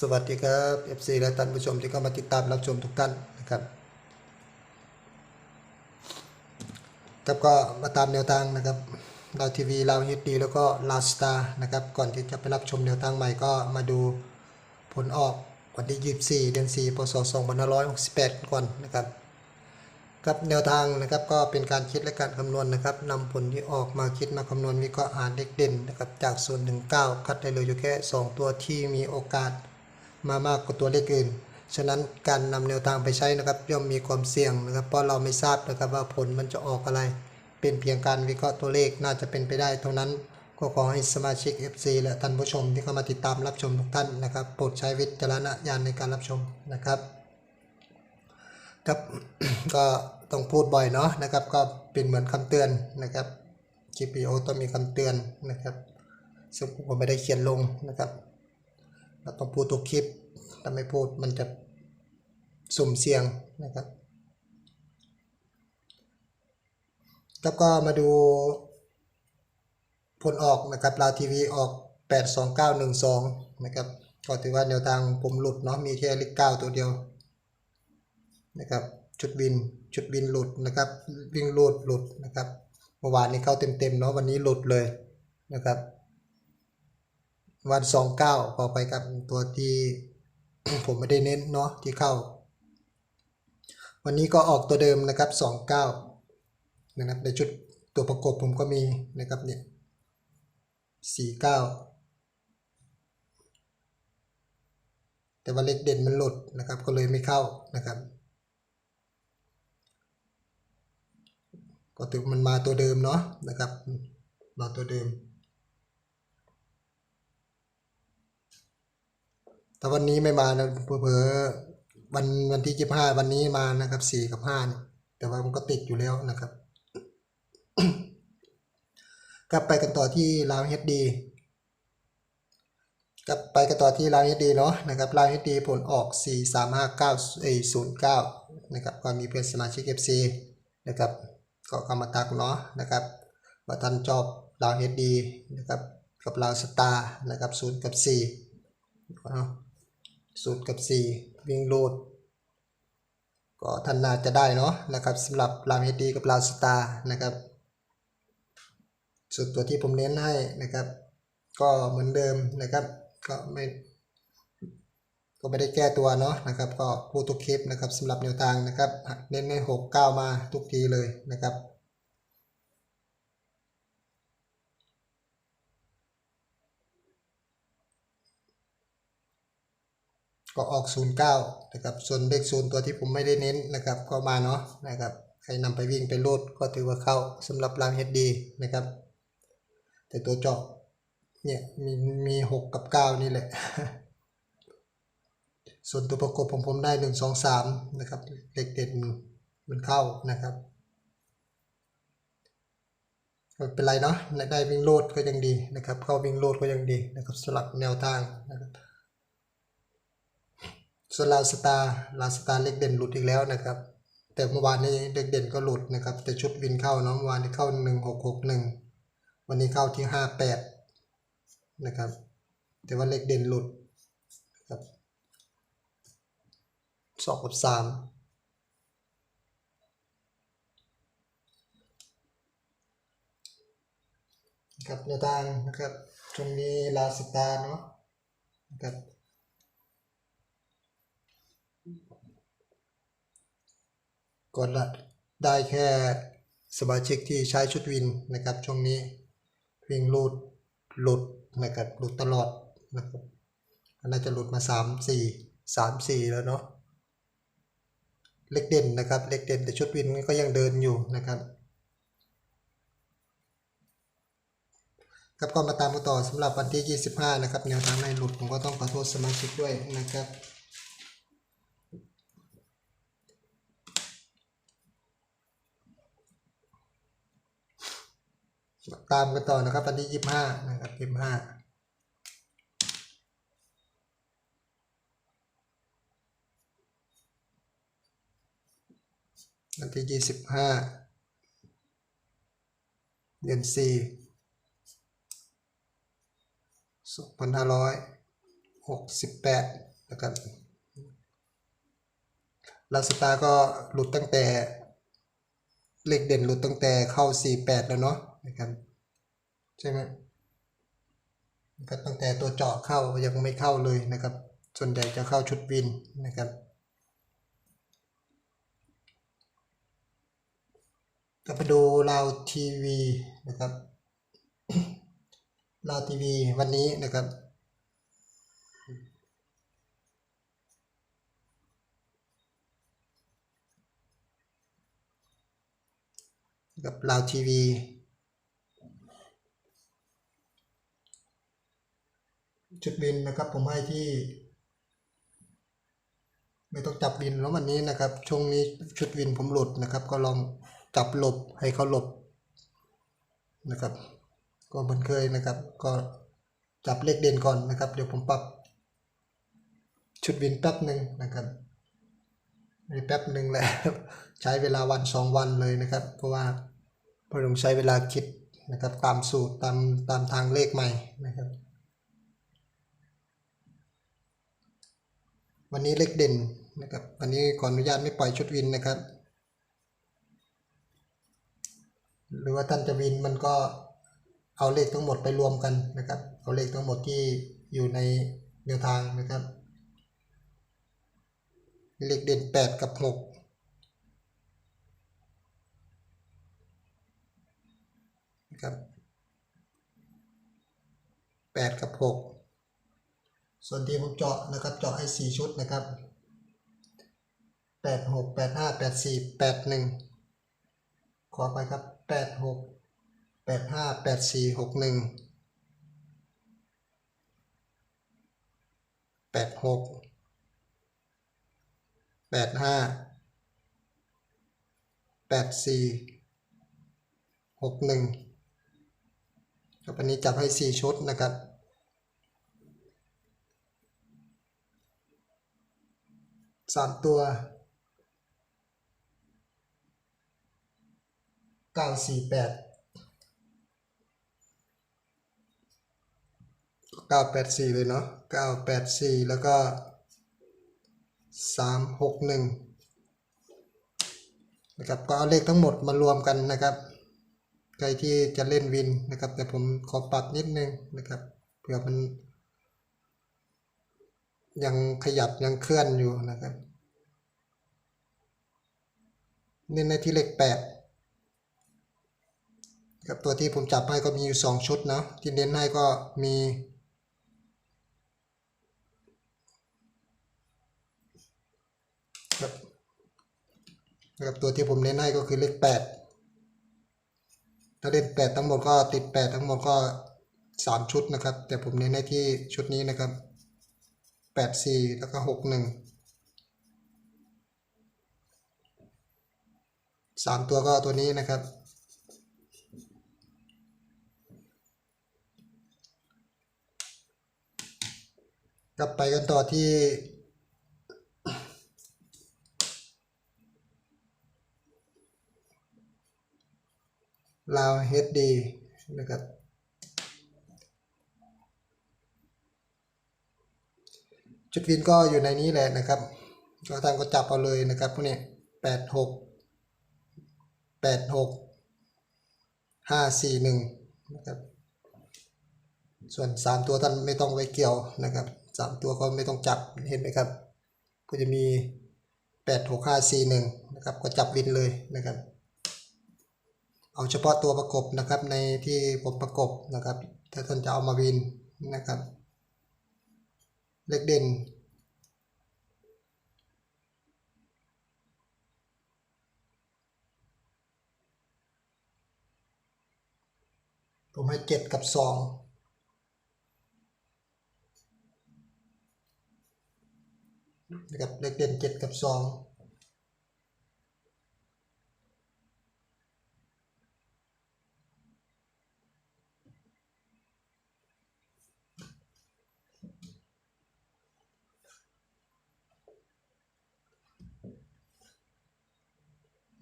สวัสดีครับ FC และท่านผู้ชมที่เข้ามาติดตามรับชมทุกท่านนะครับครับก็มาตามแนวทางนะครับดาวทีวีลาวฮิตดีแล้วก็ลาสตานะครับก่อนที่จะไปรับชมแนวทางใหม่ก็มาดูผลออกวันที่ 24 เดือน 4 พศ 2568 ก่อนนะครับครับแนวทางนะครับก็เป็นการคิดและการคำนวณนะครับนำผลที่ออกมาคิดมาคำนวณวิเคราะห์หาเลขเด่นนะครับจาก0ถึง9คัดได้เลยอยู่แค่ 2 ตัวที่มีโอกาส มามากกว่าตัวเลขอื่น ฉะนั้นการนำแนวทางไปใช้นะครับ ย่อมมีความเสี่ยงนะครับ เพราะเราไม่ทราบนะครับว่าผลมันจะออกอะไร เป็นเพียงการวิเคราะห์ตัวเลขน่าจะเป็นไปได้เท่านั้นก็ขอให้สมาชิก FC และท่านผู้ชมที่เข้ามาติดตามรับชมทุกท่านนะครับโปรดใช้วิจารณญาณในการรับชมนะครับครับก็ต้องพูดบ่อยเนาะนะครับ ก็เป็นเหมือนคำเตือนนะครับคลิปวิดีโอต้องมีคำเตือนนะครับซึ่งผมไม่ได้เขียนลงนะครับ เราต้องพูดทุกคลิป ถ้าไม่พูดมันจะสุ่มเสี่ยงนะครับ แล้วก็มาดูผลออกนะครับลาวทีวีออก 82912 นะครับก็ถือว่าแนวทางผมหลุดเนาะมีแค่เลข9ตัวเดียวนะครับชุดบินชุดบินหลุดนะครับวิ่งหลุดหลุดนะครับเมื่อวานนี้เข้าเต็มๆเนาะวันนี้หลุดเลยนะครับ วันสองเก้าพอไปกับตัวที่ผมไม่ได้เน้นเนาะที่เข้า วันนี้ก็ออกตัวเดิมนะครับสองเก้านะครับในชุดตัวประกบผมก็มีนะครับเนี่ยสี่เก้าแต่ว่าเลขเด่นมันหลุดนะครับก็เลยไม่เข้านะครับก็ถือมันมาตัวเดิมเนาะนะครับมาตัวเดิม วันนี้ไม่มานะเผลอๆวันวันที่ยี่ห้าวันนี้มานะครับสี่กับห้าแต่ว่ามันก็ติดอยู่แล้วนะครับ กลับไปกันต่อที่ลาวเฮดดีกลับไปกันต่อที่ลาวเฮดดีเนาะนะครับลาวเฮดดีผลออก 4 3 5 9เอ้09 นะครับก็มีเพื่อนสมาชิก FC นะครับก็เข้ามาตักเนาะนะครับว่าท่านชอบลาวเฮดดีนะครับกับลาวสตาร์นะครับ0กับ4เนาะ ศูนย์กับสี่วิ่งโลดก็ท่านน่าจะได้เนาะนะครับสำหรับรามเฮดีกับลาวสตาร์นะครับส่วนตัวที่ผมเน้นให้นะครับ ก็เหมือนเดิมนะครับ ก็ไม่ก็ไม่ได้แก้ตัวเนาะนะครับ ก็พูดทุกคลิปนะครับสำหรับแนวทางนะครับ เน้นในหกเก้ามาทุกทีเลยนะครับ ก็ออก 09 นะครับ ส่วนเลขศูนย์ตัวที่ผมไม่ได้เน้นนะครับ ก็มาเนาะนะครับ ใครนำไปวิ่งไปโลดก็ถือว่าเข้าสำหรับรางเฮดดีนะครับ แต่ตัวเจาะเนี่ยมีมี6กับ9นี่แหละ ส่วนตัวประกบของผมได้1 2 3นะครับเลขเด่นมันเข้านะครับไม่เป็นไรเนาะได้วิ่งโลดก็ยังดีนะครับ เข้าวิ่งโลดก็ยังดีนะครับสำหรับแนวทางนะครับ ส่วนลาวสตาร์ลาวสตาร์เล็กเด่นหลุดอีกแล้วนะครับ แต่เมื่อวานนี้เล็กเด่นก็หลุดนะครับ แต่ชุดวินเข้าเนาะเมื่อวานนี้เข้าหนึ่งหกหกหนึ่งวันนี้เข้าที่ห้าแปดนะครับ แต่ว่าเล็กเด่นหลุดนะครับสองกับสามครับแนทางนะครับช่วงนี้ลาสตาเนาะนะครับ ก็ได้แค่สมาชิกที่ใช้ชุดวินนะครับช่วงนี้วิ่งหลุดหลุดนะครับหลุดตลอดนะครับน่าจะหลุดมาสามสี่สามสี่แล้วเนาะเล็กเด่นนะครับเล็กเด่นแต่ชุดวินก็ยังเดินอยู่นะครับครับก็มาตามกันต่อสำหรับวันที่ 25 นะครับแนวทางในหลุดผมก็ต้องขอโทษสมาชิกด้วยนะครับ ตามกันต่อนะครับ วันที่ยี่ห้านะครับยี่ห้าวันที่ยี่สิบห้าเดือนสี่สองพันห้าร้อยหกสิบแปดนะครับลาสตาก็หลุดตั้งแต่ เลขเด่นหลุดตั้งแต่เข้าสี่แปดแล้วเนาะ นะครับ ใช่ไหมนะครับตั้งแต่ตัวเจาะเข้ายังไม่เข้าเลยนะครับ ส่วนใหญ่จะเข้าชุดวินนะครับก็ไปดูลาวทีวีนะครับลาวทีวีวันนี้นะครับกับลาวทีวี จุดบินนะครับ ผมให้ที่ ไม่ต้องจับบินแล้ววันนี้นะครับ ช่วงนี้ชุดวินผมหลุดนะครับ ก็ลองจับหลบให้เขาหลบนะครับ ก็เหมือนเคยนะครับ ก็จับเลขเด่นก่อนนะครับ เดี๋ยวผมปรับ ชุดวินแป๊บหนึ่งนะครับไม่แป๊บหนึ่งแหละใช้เวลาวันสองวันเลยนะครับ เพราะว่าเพราะต้องใช้เวลาคิดนะครับ ตามสูตรตามตามทางเลขใหม่นะครับ วันนี้เลขเด่นนะครับ วันนี้ขออนุญาตไม่ปล่อยชุดวินนะครับ หรือว่าท่านจะวินมันก็เอาเลขทั้งหมดไปรวมกันนะครับ เอาเลขทั้งหมดที่อยู่ในแนวทางนะครับ เลขเด่นแปดกับหกนะครับแปดกับหก ส่วนที่ผมเจาะนะครับเจาะให้สี่ชุดนะครับแปดหกแปดห้าแปดสี่แปดหนึ่งขอไปครับแปดหกแปดห้าแปดสี่หกหนึ่งแปดหกแปดห้าแปดสี่หกหนึ่งครับอันนี้จับให้สี่ชุดนะครับ สามตัวเก้าสี่แปดเก้าแปดสี่เลยเนาะเก้าแปดสี่แล้วก็สามหกหนึ่งนะครับก็เอาเลขทั้งหมดมารวมกันนะครับ ใครที่จะเล่นวินนะครับ แต่ผมขอปรับนิดนึงนะครับเผื่อมัน ยังขยับยังเคลื่อนอยู่นะครับเน้นในที่เลขแปดครับตัวที่ผมจับให้ก็มีอยู่สองชุดนะที่เน้นให้ก็มีครับนะครับตัวที่ผมเน้นให้ก็คือเลขแปดถ้าเล่นแปดทั้งหมดก็ติดแปดทั้งหมดก็สามชุดนะครับ แต่ผมเน้นให้ที่ชุดนี้นะครับ แปดสี่แล้วก็หกหนึ่งสามตัวก็ตัวนี้นะครับ กลับไปกันต่อที่ลาวเฮดดีนะครับ จุดวินก็อยู่ในนี้แหละนะครับ ก็ทางก็จับเอาเลยนะครับพวกนี้แปดหกแปดหกห้าสี่หนึ่งนะครับส่วนสามตัวท่านไม่ต้องไปเกี่ยวนะครับสามตัวก็ไม่ต้องจับเห็นไหมครับ ก็จะมีแปดหกห้าสี่หนึ่งนะครับก็จับวินเลยนะครับเอาเฉพาะตัวประกบนะครับในที่ผมประกบนะครับ ถ้าท่านจะเอามาวินนะครับ เลขเด่น ผมให้เจ็ดกับสองนะครับเลขเด่นเจ็ดกับสอง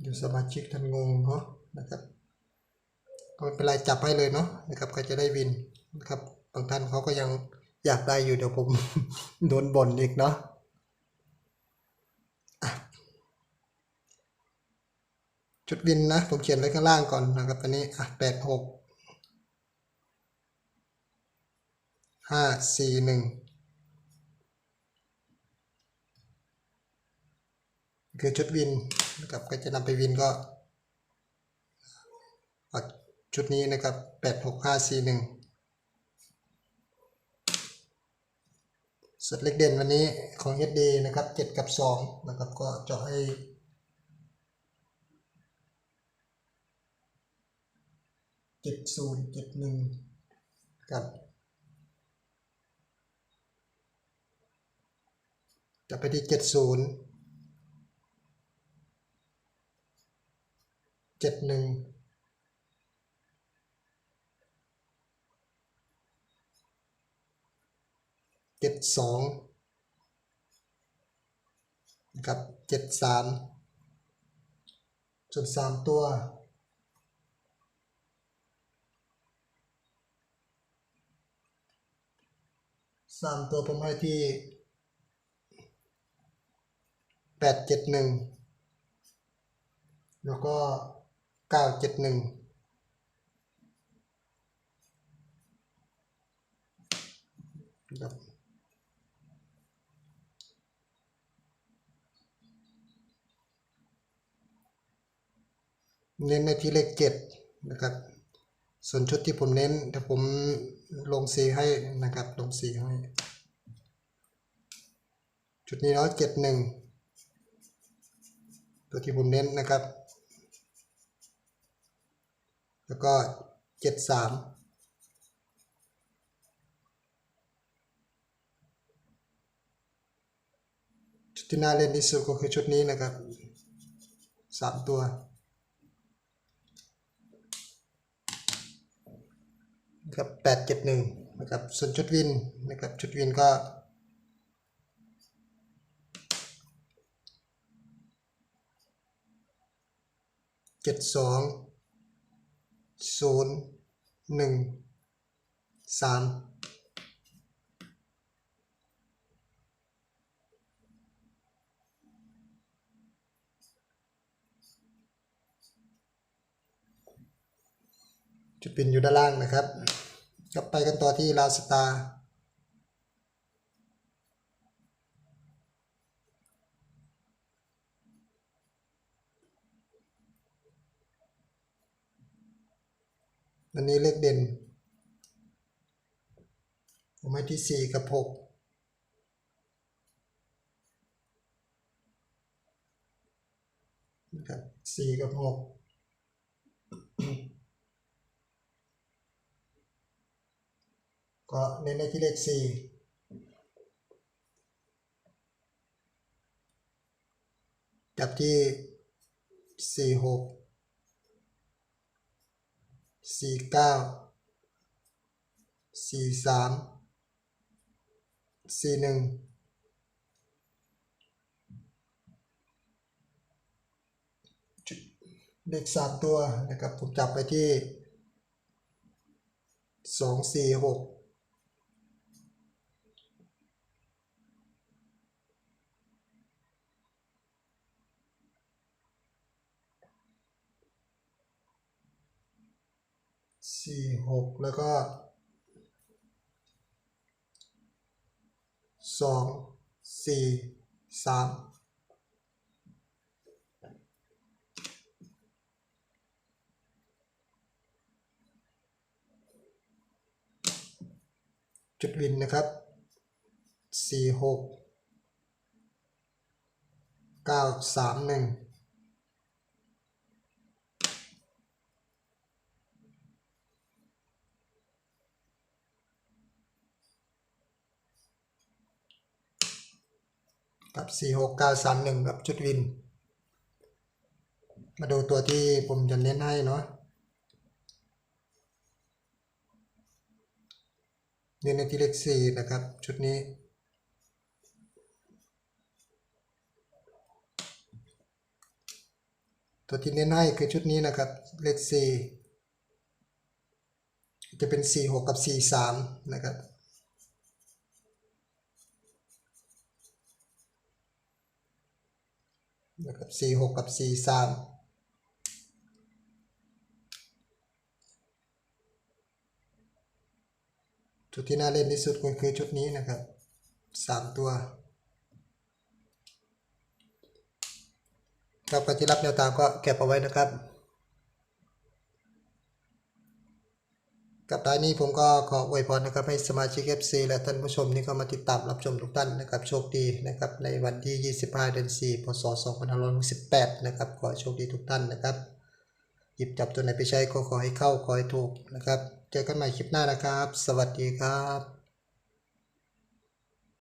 อยู่สมาชิกท่านงงเนาะนะครับก็ไม่เป็นไรจับให้เลยเนาะนะครับก็จะได้วินนะครับบางท่านเขาก็ยังอยากได้อยู่เดี๋ยวผมโดนบ่นอีกเนาะะจุดวินนะผมเขียนไว้ข้างล่างก่อนนะครับอันนี้อะแปดหกห้าสี่หนึ่ง คือชุดวินนะครับก็จะนำไปวินก็ชุดนี้นะครับแปดหกห้าสี่หนึ่งสุดเล็กเด่นวันนี้ของ HD นะครับเจ็ดกับสองนะครับก็จะให้เจ็ดศูนย์เจ็ดหนึ่งกับจะไปที่เจ็ดศูนย์ เจ็ดหนึ่งเจ็ดสองนะครับเจ็ดสามส่วนสามตัวสามตัวผมให้ที่แปดเจ็ดหนึ่งแล้วก็ ก้าเจ็ดหนึ่งดับเน้นในที่เลขเจ็ดนะครับ ส่วนชุดที่ผมเน้นเดี๋ยวผมลงสีให้นะครับ ลงสีให้ ชุดนี้เนาะเจ็ดหนึ่งตัวที่ผมเน้นนะครับ แล้วก็เจ็ดสามชุดที่น่าเล่นที่สุดก็คือชุดนี้นะครับสามตัวนะครับแปดเจ็ดหนึ่งนะครับส่วนชุดวินนะครับชุดวินก็เจ็ดสอง ศูนย์หนึ่งสามจุดปินอยู่ด้านล่างนะครับก็ไปกันต่อที่ลาวสตาร์ อันนี้เลขเด่นผมให้ที่สี่กับหกนะครับสี่กับหกก็เน้นในที่เลขสี่จับที่สี่หก สี่เก้าสี่สามสี่หนึ่งจุดเลขสามตัวนะครับผมจับไปที่สองสี่หก สี่หกแล้วก็สองสี่สามจุดวินนะครับสี่หกเก้าสามหนึ่ง กับสี่หกก้าสามหนึ่งกับชุดวิน มาดูตัวที่ผมจะเน้นให้เนาะเน้นในที่เลขสี่นะครับ ชุดนี้ตัวที่เน้นให้คือชุดนี้นะครับ เลขสี่จะเป็นสี่หกกับสี่สามนะครับ นะครับสี่หกกับสี่สามชุดที่น่าเล่นที่สุดก็คือชุดนี้นะครับสามตัวครับการที่รับแนวตามก็เก็บเอาไว้นะครับ กับท้ายนี้ผมก็ขออวยพรนะครับให้สมาชิก FC และท่านผู้ชมนี่เข้ามาติดตามรับชมทุกท่านนะครับโชคดีนะครับในวันที่ 25 เดือน 4 พศ 2568 นะครับขอโชคดีทุกท่านนะครับหยิบจับตัวไหนไปใช้ก็ขอให้เข้าขอให้ถูกนะครับ เจอกันใหม่คลิปหน้านะครับ สวัสดีครับ